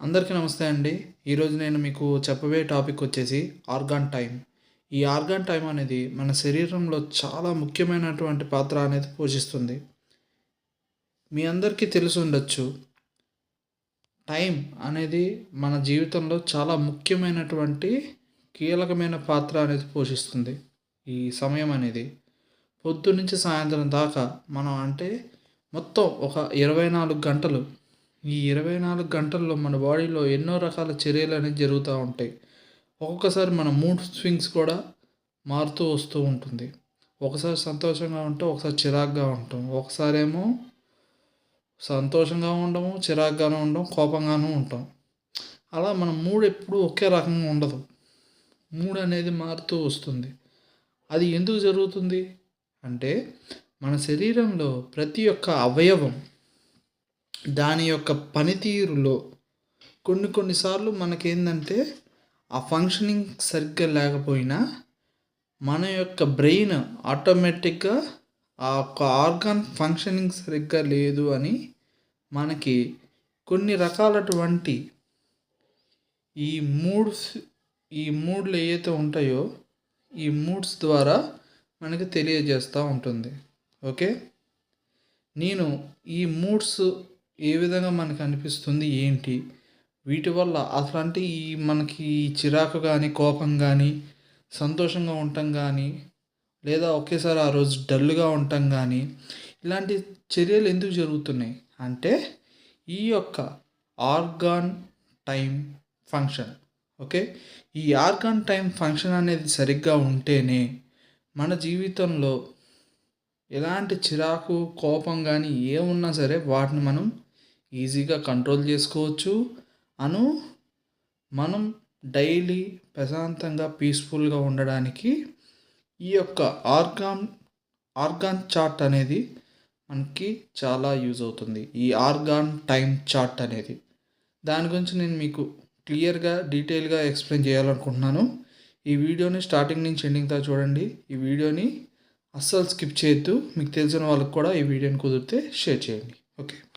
అందరికీ నమస్తే అండి. ఈరోజు నేను మీకు చెప్పబోయే టాపిక్ వచ్చేసి ఆర్గాన్ టైం ఈ ఆర్గాన్ టైం అనేది మన శరీరంలో చాలా ముఖ్యమైనటువంటి పాత్ర అనేది పోషిస్తుంది. మీ అందరికీ తెలిసి ఉండొచ్చు టైం అనేది మన జీవితంలో చాలా ముఖ్యమైనటువంటి కీలకమైన పాత్ర అనేది పోషిస్తుంది. ఈ సమయం అనేది పొద్దు నుంచి సాయంత్రం దాకా మనం అంటే మొత్తం ఒక ఇరవై నాలుగు గంటలు ఈ ఇరవై నాలుగు గంటల్లో మన బాడీలో ఎన్నో రకాల చర్యలు అనేవి జరుగుతూ ఉంటాయి. ఒక్కొక్కసారి మన మూడ్ స్వింగ్స్ కూడా మారుతూ వస్తూ ఉంటుంది. ఒకసారి సంతోషంగా ఉంటాం ఒకసారి చిరాగ్గా ఉంటాం. ఒకసారి ఏమో సంతోషంగా ఉండము చిరాగ్గాను ఉండడం కోపంగానూ ఉంటాం. అలా మన మూడ్ ఎప్పుడూ ఒకే రకంగా ఉండదు. మూడ్ అనేది మారుతూ వస్తుంది. అది ఎందుకు జరుగుతుంది? అంటే మన శరీరంలో ప్రతి ఒక్క అవయవం దాని యొక్క పనితీరులో కొన్ని కొన్నిసార్లు మనకేందంటే ఆ ఫంక్షనింగ్ సరిగ్గా లేకపోయినా మన యొక్క బ్రెయిన్ ఆటోమేటిక్గా ఆ యొక్క ఆర్గాన్ ఫంక్షనింగ్ సరిగ్గా లేదు అని మనకి కొన్ని రకాలటువంటి ఈ మూడ్స్ ఈ మూడ్లు ఏవైతే ఉంటాయో ఈ మూడ్స్ ద్వారా మనకి తెలియజేస్తూ ఉంటుంది. ఓకే? నేను ఈ మూడ్స్ ఏ విధంగా మనకు అనిపిస్తుంది ఏంటి? వీటి వల్ల అట్లాంటి ఈ మనకి చిరాకు కానీ కోపం కానీ సంతోషంగా ఉండటం కానీ లేదా ఒకేసారి ఆ రోజు డల్గా ఉండటం కానీ ఇలాంటి చర్యలు ఎందుకు జరుగుతున్నాయి? అంటే ఈ యొక్క ఆర్గాన్ టైం ఫంక్షన్ ఓకే? ఈ ఆర్గాన్ టైం ఫంక్షన్ అనేది సరిగ్గా ఉంటేనే మన జీవితంలో ఎలాంటి చిరాకు కోపం కానీ ఏమున్నా సరే వాటిని మనం ఈజీగా కంట్రోల్ చేసుకోవచ్చు. అను మనం డైలీ ప్రశాంతంగా పీస్ఫుల్గా ఉండడానికి ఈ యొక్క ఆర్గాన్ ఆర్గాన్ చార్ట్ అనేది మనకి చాలా యూజ్ అవుతుంది. ఈ ఆర్గాన్ టైం చార్ట్ అనేది. దాని గురించి నేను మీకు క్లియర్గా డీటెయిల్గా ఎక్స్ప్లెయిన్ చేయాలనుకుంటున్నాను. ఈ వీడియోని స్టార్టింగ్ నుంచి ఎండింగ్ చూడండి. ఈ వీడియోని అస్సలు స్కిప్ చేయొద్దు. మీకు తెలిసిన వాళ్ళకి కూడా ఈ వీడియోని కుదిరితే షేర్ చేయండి. ఓకే.